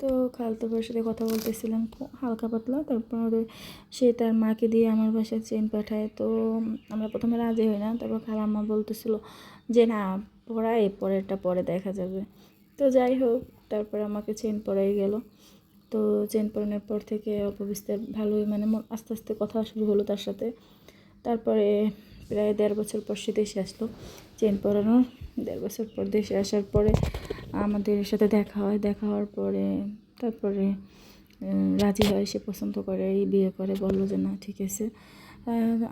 তো খালতো ভাইয়ের সাথে কথা বলতেছিলাম হালকা পাতলা, তারপরে সে তার মাকে দিয়ে আমার বাসায় চেন পাঠায়। তো আমরা প্রথমে রাজি হই না, তারপর খালাম্মা বলতেছিল যে না পড়াই পরেরটা পরে দেখা যাবে। তো যাই হোক, তারপর আমাকে চেন পরাই গেল। তো চেন পরানোর পর থেকে অপবিস্তার ভালোই মানে আস্তে আস্তে কথা শুরু হলো তার সাথে। তারপরে প্রায় দেড় বছর পর সে দেশে আসলো। চেন পরানোর দেড় বছর পর দেশে আসার পরে আমাদের সাথে দেখা হয়। দেখা হওয়ার পরে তারপরে রাজি হয়। সে পছন্দ করে, এই বিয়ে করে। বলল যে, না, ঠিক আছে।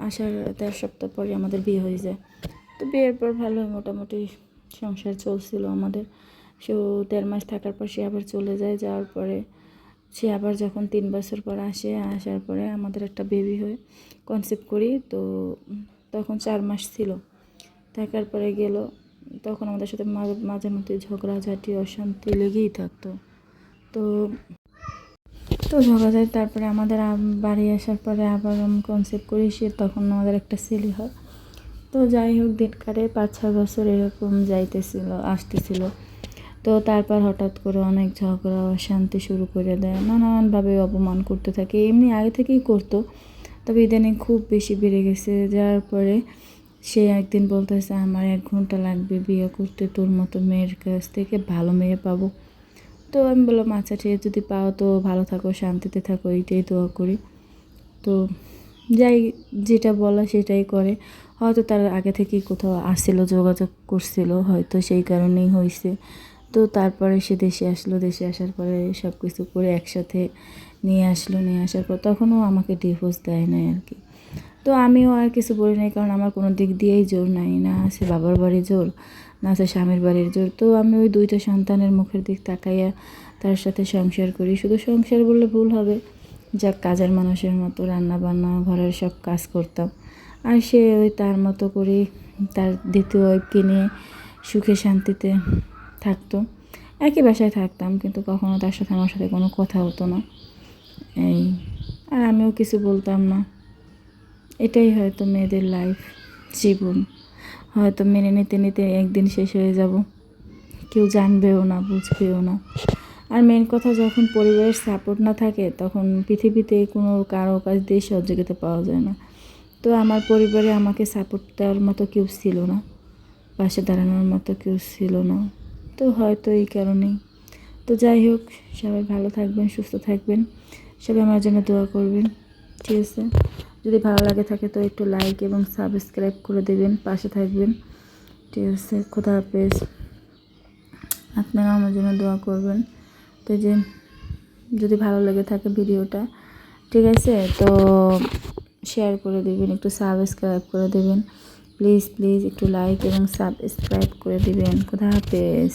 আসার দেড় সপ্তাহ পরে আমাদের বিয়ে হয়ে যায়। তো বিয়ের পর ভালোই মোটামুটি সংসার চলছিল আমাদের। সে, দেড় মাস থাকার পর সে আবার চলে যায়। যাওয়ার পরে সে আবার যখন তিন বছর পর আসে, আসার পরে আমাদের একটা বেবি হয়। কনসেপ্ট করি। তো তখন চার মাস ছিল। থাকার পরে গেল, তখন আমাদের সাথে মাঝে- মধ্যে ঝগড়াঝাটি অশান্তি লেগেই থাকতো। তো তো ঝগড়াঝাটি তারপরে আমাদের বাড়ি আসার পরে আবার আমি কনসেপ্ট করি, সে তখন আমাদের একটা ছেলে হয়। তো যাই হোক, দিন কাটে পাঁচ ছয় বছর এরকম যাইতেছিল, আসতেছিল। তো তারপর হঠাৎ করে অনেক ঝগড়া, অশান্তি শুরু করে দেয়, নানানভাবে অপমান করতে থাকে। এমনি আগে থেকেই করতো। তবে ইদানিং খুব বেশি বেড়ে গেছে। যার পরে সে একদিন বলতেছে, আমার এক ঘণ্টা লাগবে বিয়ে করতে তোর মতো মেয়ের কাছ থেকে, ভালো মেয়ে পাবো। তো আমি বললাম আচ্ছা ঠিক যদি পাও তো ভালো থাকো, শান্তিতে থাকো, এইটাই দোয়া করি। তো যাই যেটা বলা সেটাই করে। হয়তো তার আগে থেকেই কোথাও আসছিল যোগাযোগ করছিল, হয়তো সেই কারণেই হয়েছে তো তারপরে সে দেশে আসলো, দেশে আসার পরে সব কিছু করে একসাথে নিয়ে আসলো, নিয়ে আসার পর তখনও আমাকে ডিভোর্স দেয় নাই আর কি। তো আমিও আর কিছু বলি নাই, কারণ আমার কোনো দিক দিয়েই জোর নাই না আছে বাবার বাড়ি জোর, না আছে স্বামীর বাড়ির জোর। তো আমি ওই দুইটা সন্তানের মুখের দিক তাকাইয়া তার সাথে সংসার করি। শুধু সংসার বললে ভুল হবে, যাক কাজের মানুষের মতো রান্না বান্না ঘরের সব কাজ করতাম। আর সে ওই তার মতো করে তার দ্বিতীয় ওয়াইফকে নিয়ে সুখে শান্তিতে থাকতো। একই বাসায় থাকতাম, কিন্তু কখনো তার সাথে, আমার সাথে কোনো কথা হতো না। এই, আর আমিও কিছু বলতাম না। এটাই হয়তো মেয়েদের লাইফ জীবন। হয়তো মেনে নিতে নিতে একদিন শেষ হয়ে যাব। কেউ জানবেও না, বুঝবেও না। আর মেন কথা, যখন পরিবারের সাপোর্ট না থাকে, তখন পৃথিবীতে কোনো কারও কাছ দিয়ে সহযোগিতা পাওয়া যায় না। তো আমার পরিবারে আমাকে সাপোর্ট দেওয়ার মতো কেউ ছিল না। পাশে দাঁড়ানোর মতো কেউ ছিল না। তো হয়তো এই কারণেই। তো যাই হোক, সবাই ভালো থাকবেন, সুস্থ থাকবেন। সবাই আমার জন্য দোয়া করবেন। ঠিক আছে? যদি ভালো লাগে থাকে তো একটু লাইক এবং সাবস্ক্রাইব করে দেবেন, পাশে থাকবেন। ঠিক আছে? খোদা হাফেজ। আপনারা আমার জন্য দোয়া করবেন। তো যে, যদি ভালো লেগে থাকে ভিডিওটা, ঠিক আছে? তো শেয়ার করে দেবেন, একটু সাবস্ক্রাইব করে দেবেন। প্লিজ প্লিজ একটু লাইক এবং সাবস্ক্রাইব করে দেবেন। খোদা হাফেজ।